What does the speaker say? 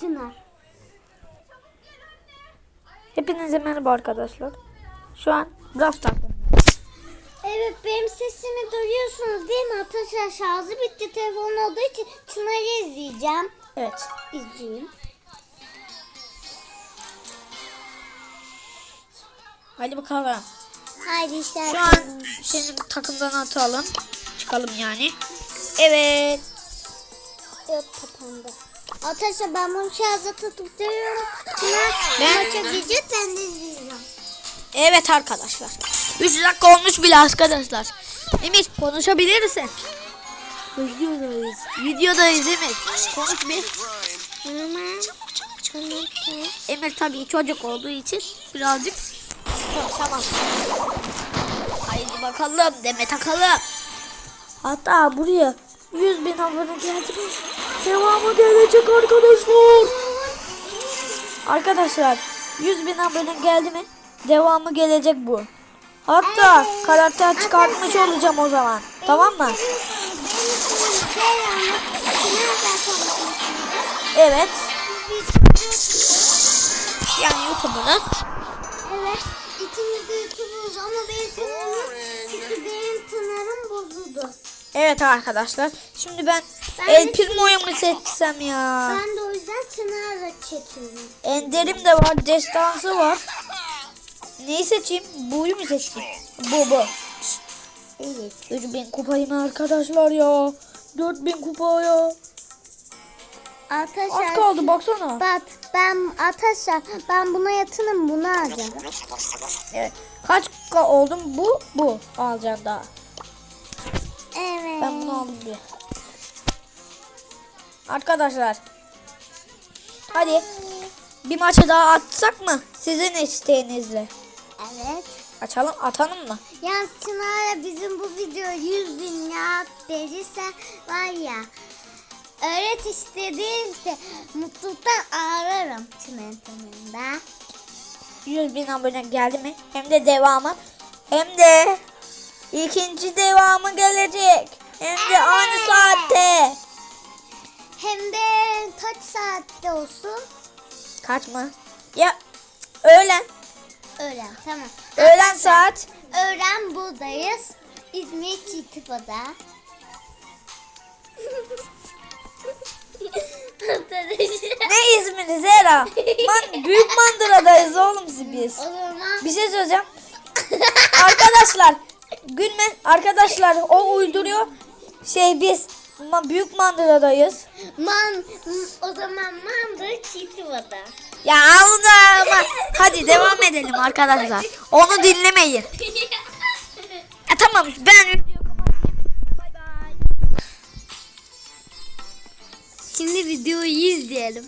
Çınar. Hepinize merhaba arkadaşlar. Şu an Brawl. Evet benim sesimi duyuyorsunuz değil mi? Arkadaşlar şarjı bitti telefon olduğu için Çınar'ı izleyeceğim. Evet. İzleyeyim. Hadi bakalım. Haydi işte. Şu an senin takımdan atalım. Çıkalım yani. Evet. Yok kapandı. Arkadaşlar ben bunu şarja tutup duruyorum. Ben- maça gidecek ben de izleyeceğim. Evet arkadaşlar. 3 dakika olmuş bile arkadaşlar. Emir konuşabilirsin. Videodayız. Videodayız Emir. Konuş bir. Emir tabii çocuk olduğu için birazcık konuşamaz. Haydi bakalım deme takalım. Hatta buraya 100 bin abone geldi? Devamı gelecek arkadaşlar. Arkadaşlar 100 bin abone geldi mi? Devamı gelecek bu. Hatta karakter çıkartmış olacağım o zaman. Tamam mı? Evet. Yani YouTube'unuz. Evet. İkimiz de YouTube'uz ama benim tınarım, çünkü benim tınarım bozuldu. Evet arkadaşlar. Şimdi ben Ben El Primo'yu mu seçsem ya? Ben de o yüzden tınarla çekiyorum. Ender'im de var. Destansı var. Neyi seçeyim? Bu'yu mu seçeyim? Bu bu. Evet. 3000 kupayım arkadaşlar ya. 4000 kupa ya. Arkadaşlar Az kaldı baksana. Bak ben arkadaşlar ben buna yatınım bunu alacağım. Evet. Kaç oldum? Bu bu. Alacağım daha. Evet. Ben bunu aldım bir. Arkadaşlar. Hadi. Bir maça daha atsak mı? Sizin isteğinizle. Evet. Açalım, atalım mı? Yani Çınar'la bizim bu video 100 bin ya verirse var ya öğret istediğinizde mutluluktan ağlarım Çınar'ın tanımında. 100 bin abone geldi mi? Hem de devamı. Hem de ikinci devamı gelecek. Hem de aynı saatte. Hem de kaç saatte olsun? Kaç mı? Ya öğlen. Öğlen tamam. Öğlen saat. Öğlen buradayız. İzmir Çiftipa'da. Ne İzmir'i Zera? Man, büyük mandırdayız oğlum biz. o zaman Bir şey söyleyeceğim. arkadaşlar gülme arkadaşlar o uyduruyor. Şey biz ma- büyük mandıradayız. man o zaman mandır Çiftipa'da. Ya Allah Hadi devam edelim arkadaşlar. Onu dinlemeyin. Ya tamam ben. Şimdi videoyu izleyelim.